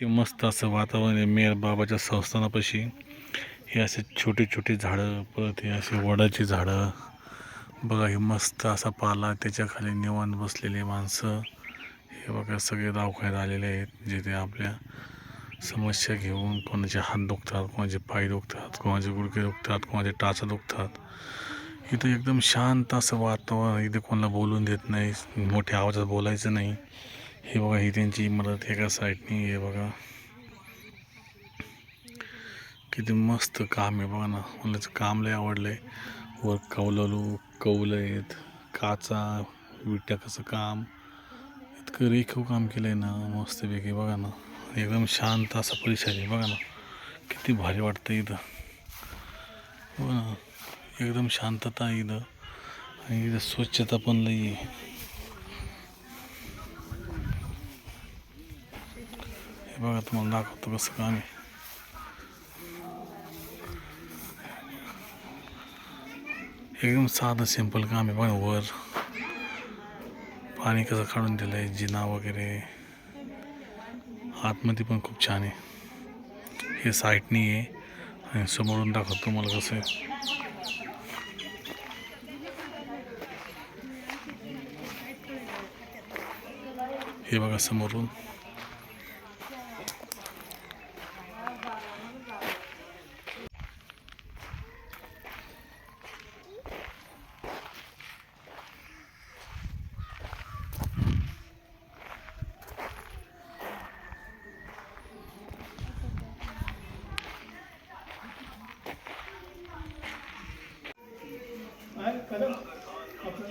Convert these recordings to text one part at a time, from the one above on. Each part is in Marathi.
ते मस्त असं वातावरण आहे मेर बाबाच्या संस्थानापाशी. हे असे छोटे छोटे झाडं परत हे असे वडाची झाडं. बघा हे मस्त असा पाला त्याच्याखाली निवांत बसलेले माणसं. हे बघा सगळे दवाखान्यात आलेले आहेत जे ते आपल्या समस्या घेऊन कोणाचे हात दुखतात कोणाचे पाय दुखतात कोणाचे गुडके दुखतात कोणाचे टाचा दुखतात. इथं एकदम शांत असं वातावरण इथे कोणाला बोलून देत नाही मोठ्या आवाजात बोलायचं नाही. हे बघा ही त्यांची इमारत एका साईडनी. हे बघा. किती मस्त काम आहे बघा ना. मला काम लय आवडलं आहे वर कौललू कौलं आहेत. काचा विटाकाचं काम. इतकं रेखीव काम केलं आहे ना मस्तपैकी बघा ना. एकदम शांत असा परिसर आहे बघा ना. किती भारी वाटतं इथं. बघा ना एकदम शांतता आहे इथं. आणि इथं स्वच्छता पण लई आहे. हे बघा तुम्हाला दाखवतो कसं काम आहे एकदम साधं सिंपल काम आहे बघा वर पाणी कसं काढून दिलं आहे जिना वगैरे आतमध्ये पण खूप छान आहे हे साईटनी आहे आणि समोरून दाखवतो तुम्हाला कसं आहे हे बघा समोरून Hayır, kadın. Kapı.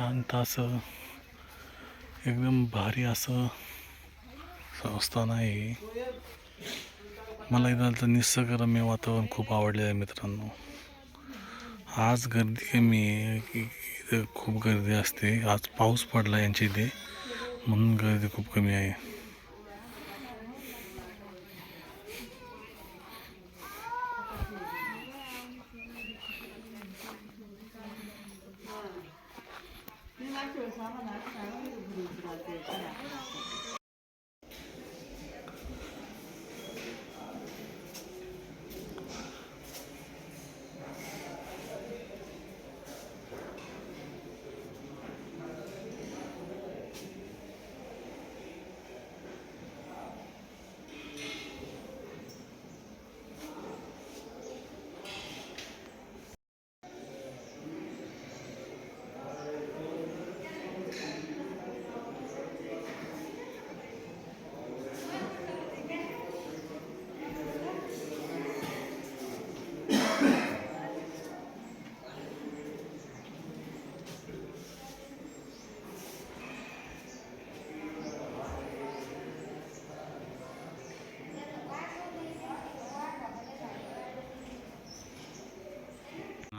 शांत असं एकदम भारी असं संस्थान आहे मला इथं निसर्गरम्य वातावरण खूप आवडलेलं आहे मित्रांनो. आज गर्दी कमी आहे की इथं खूप गर्दी असते. आज पाऊस पडला यांच्या इथे म्हणून गर्दी खूप कमी आहे. 妈妈拿出来了你就不能知道这是他俩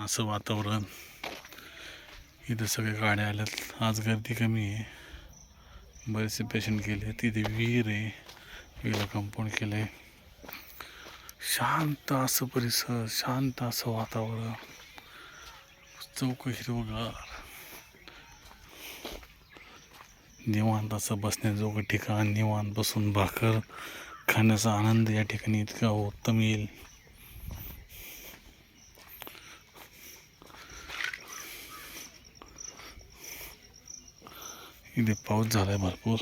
असं वातावरण. इथं सगळे गाड्या आल्यात. आज गर्दी कमी आहे. बरेचसे पेशंट गेले तिथे विहीर आहे. विहिरीला कंपाऊंड केलं आहे शांत असं परिसर शांत असं वातावरण. चौक हिरवगार निवांत असं बसण्याजोगं ठिकाण निवांत बसून भाकर खाण्याचा आनंद या ठिकाणी इतका उत्तम येईल. इथे पाऊस झाला आहे भरपूर.